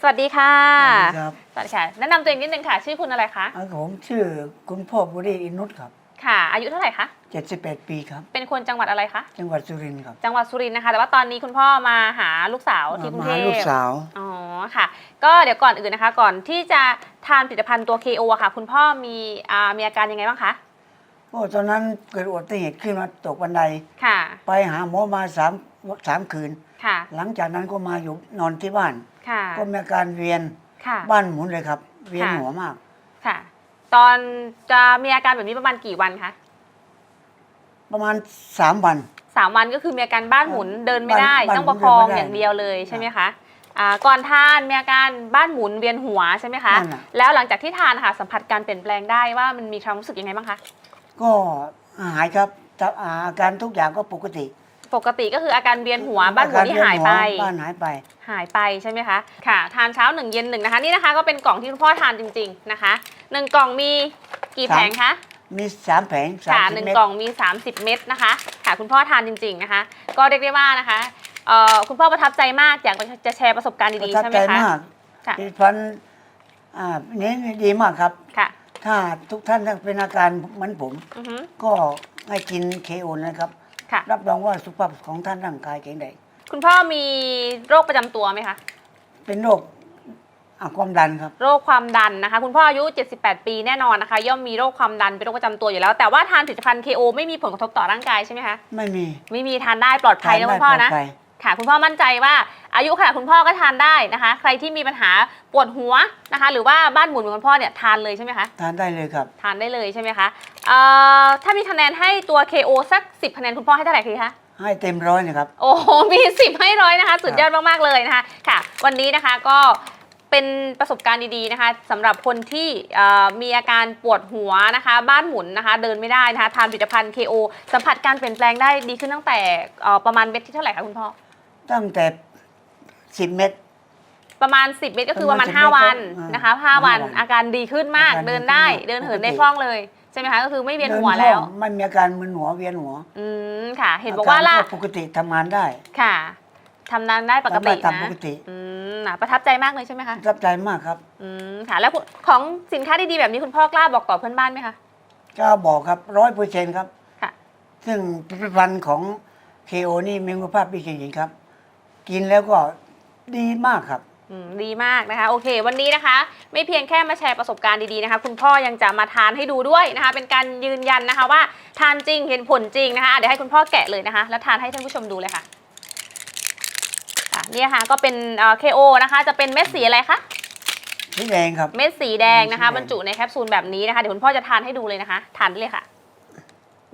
สวัสดีค่ะสวัสดีครับ สวัสดีค่ะ แนะนำตัวเองนิดนึงค่ะ ชื่อคุณอะไรคะอ่าผมชื่อคุณพ่อบุรีอินุตครับ ค่ะ อายุเท่าไหร่คะ 71 ปีครับ เป็นคนจังหวัดอะไรคะ จังหวัดสุรินทร์ครับจังหวัดสุรินทร์นะคะ แต่ว่าตอนนี้คุณพ่อมาหาลูกสาวที่กรุงมาเทหาพลูกสาว อ๋อค่ะ ก็เดี๋ยวก่อนอื่นนะคะ ก่อนที่จะทานผลิตภัณฑ์ตัว KO อะค่ะ คุณพ่อมีอ่ามีอาการยังไงบ้างคะ โอ้ตอนนั้นเกิดอุบัติเหตุขึ้นมาตกบันได ค่ะ ไปหาหมอมาสามสามคืน ค่ะ หลังจากนั้นก็มาอยู่นอนที่บ้าน ค่ะ ก็มีอาการเวียนค่ะบ้านหมุนเลยครับ เวียนค่ะหัวมาก ค่ะ ตอนจะมีอาการแบบนี้ประมาณกี่วันคะ ประมาณสามวันสามวันก็คือมีอาการบ้านหมุนเดินไม่ได้บ้านต้องประคองเดินไม่ได้ อย่างเดียวเลยใช่ไหมคะอ่าก่อนทานมีอาการบ้านหมุนเวียนหัวใช่ไหมคะ นั่นน่ะ แล้วหลังจากที่ทานนะคะสัมผัสการเปลี่ยนแปลงได้ว่ามันมีความรู้สึกยังไงบ้างคะ ก็หายครับแต่อาการทุกอย่างก็ปกติ ปกติก็คืออาการเวียนหัวบ้านหมุนที่หายไปอการเวีนหัวบ้านหายไป หายไปใช่ไหมคะค่ะทานเช้าหนึ่งเย็นหนึ่งนะคะนี่นะคะก็เป็นกล่องที่คุณพ่อทานจริง ๆนะคะหนึ่งกล่องมีกี่สามแผงคะมีสามแผงสามค่ะสิบหนึ่งเม็ดกล่องมี 30 เม็ดนะคะค่ะคุณพ่อทานจริง ๆนะคะ ก็เรียกได้ว่านะคะเอ่อคุณพ่อประทับใจมากอยากจะแชร์ประสบการณ์ประดีๆทับใช่ไหใจมคะมากค่ะผลิตภัณฑ์อ่านี้ดีมากครับ ค่ะถ้าทุกท่านเป็นอาการเหมือนผม อือฮึก็ให้กินเคโอนะครับ ค่ะ รับรองว่าสุขภาพของท่านร่างกายแข็งแรงคุณพ่อมีโรคประจำตัวไหมคะ เป็นโรคอะความดันครับ โรคความดันนะคะ คุณพ่ออายุ 78 ปีแน่นอนนะคะ ย่อมมีโรคความดันเป็นโรคประจำตัวอยู่แล้ว แต่ว่าทานผลิตภัณฑ์ KO ไม่มีผลกระทบต่อร่างกายใช่ไหมคะ ไม่มีไม่มีทานได้ปลอดภัยนะทาคุณพ่อได้นะปลดภัย ค่ะคุณพ่อมั่นใจว่าอายุขนาดคุณพ่อก็ทานได้นะคะ ใครที่มีปัญหาปวดหัวนะคะ หรือว่าบ้านหมุนเหมือนคุณพ่อเนี่ยทานเลยใช่ไหมคะทานได้เลยครับ ทานได้เลยใช่ไหมคะเอ่อถ้ามีคะแนนให้ตัว KO สัก 10คะแนนคุณพ่อให้เท่าไหร่คะให้เต็มร้อยนะครับ โอ้โหมี10ให้ร้อยนะคะ สุดยอดมากๆเลยนะคะค่ะ วันนี้นะคะก็เป็นประสบการณ์ดีๆนะคะสำหรับคนที่เอ่อมีอาการปวดหัวนะคะ บ้านหมุนนะคะ เดินไม่ได้นะคะทานผลิตภัณฑ์ KO สัมผัสการเปลี่ยนแปลงได้ดีขึ้นตั้งแต่เอ่อประมาณเม็ดที่เท่าไหร่คะคุณพ่อ ตั้งแต่สิบเม็ด ประมาณ 10 เม็ดก็คือประมาณ ประมาณ10 5 วันเม็ดก็นะคะอ่า5วันห้าวันอาการดีขึ้นมากอาการดีเดินได้ขึ้นมากเดินเหินปกติได้คล่องเลยใช่ไหมคะก็คือไม่เวียนหัวดิแล้วคองไม่มีอาการมึนหัวเวียนหัวอืมค่ะ เห็นบอกว่าอาล่ะรปกติทำงานได้ค่ะทำงานได้ปกติทำได้ตามนะปกติอืมน่ะประทับใจมากเลยใช่ไหมคะประทับใจมากครับอืมค่ะ แล้วคุณของสินค้าดีๆแบบนี้คุณพ่อกล้าบอกต่อเพื่อนบ้านไหมคะ ก็บอกครับร้อยเปอร์เซ็นต์ครับ ค่ะ ซึ่งผลิตภัณฑ์ของเคโอนี่มีคุณภาพดีจริงๆครับ กินแล้วก็ดีมากครับ อืมดีมากนะคะ โอเค วันนี้นะคะ ไม่เพียงแค่มาแชร์ประสบการณ์ดีๆนะคะ คุณพ่อยังจะมาทานให้ดูด้วยนะคะ เป็นการยืนยันนะคะว่าทานจริงเห็นผลจริงนะคะอะเดี๋ยวให้คุณพ่อแกะเลยนะคะ แล้วทานให้ท่านผู้ชมดูเลยค่ะค่ะเนี่ยค่ะก็เป็นเอ่อ KO นะคะ จะเป็นเม็ดสีอะไรคะสีแดงครับ เม็ดสีแดงนะคะสีแดงบรรจุในแคปซูลแบบนี้นะคะเดี๋ยวคุณพ่อจะทานให้ดูเลยนะคะทานได้เลยค่ะ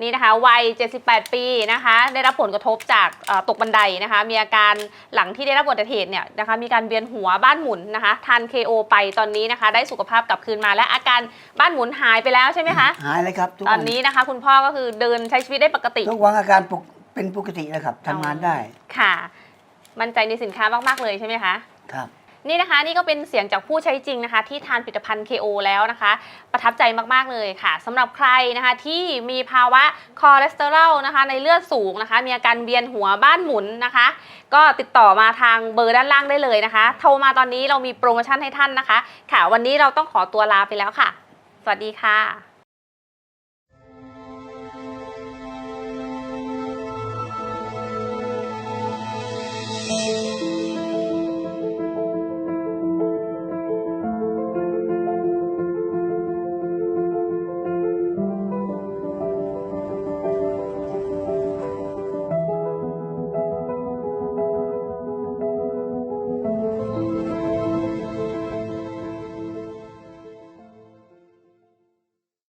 นี่นะคะวัย 78 ปีนะคะ ได้รับผลกระทบจากเอ่อตกบันไดนะคะ มีอาการหลังที่ได้รับอุบัติเหตุเนี่ยนะคะ มีการเวียนหัวบ้านหมุนนะคะทาน KO ไปตอนนี้นะคะ ได้สุขภาพกลับคืนมาและอาการบ้านหมุนหายไปแล้วใช่ไหมคะหายเลยครับทุกตอวันนนี้นะคะ คุณพ่อก็คือเดินใช้ชีวิตได้ปกติ ทุกวันอาการปกเป็นปกติแล้วครับทำงานได้ค่ะ มั่นใจในสินค้ามากๆเลยใช่ไหมคะ ครับ นี่นะคะนี่ก็เป็นเสียงจากผู้ใช้จริงนะคะ ที่ทานผลิตภัณฑ์ KO แล้วนะคะ ประทับใจมากๆเลยค่ะสำหรับใครนะคะที่มีภาวะคอเลสเตอรอลนะคะ ในเลือดสูงนะคะ มีอาการเวียนหัวบ้านหมุนนะคะ ก็ติดต่อมาทางเบอร์ด้านล่างได้เลยนะคะ โทรมาตอนนี้เรามีโปรโมชั่นให้ท่านนะคะ ค่ะ วันนี้เราต้องขอตัวลาไปแล้วค่ะ สวัสดีค่ะ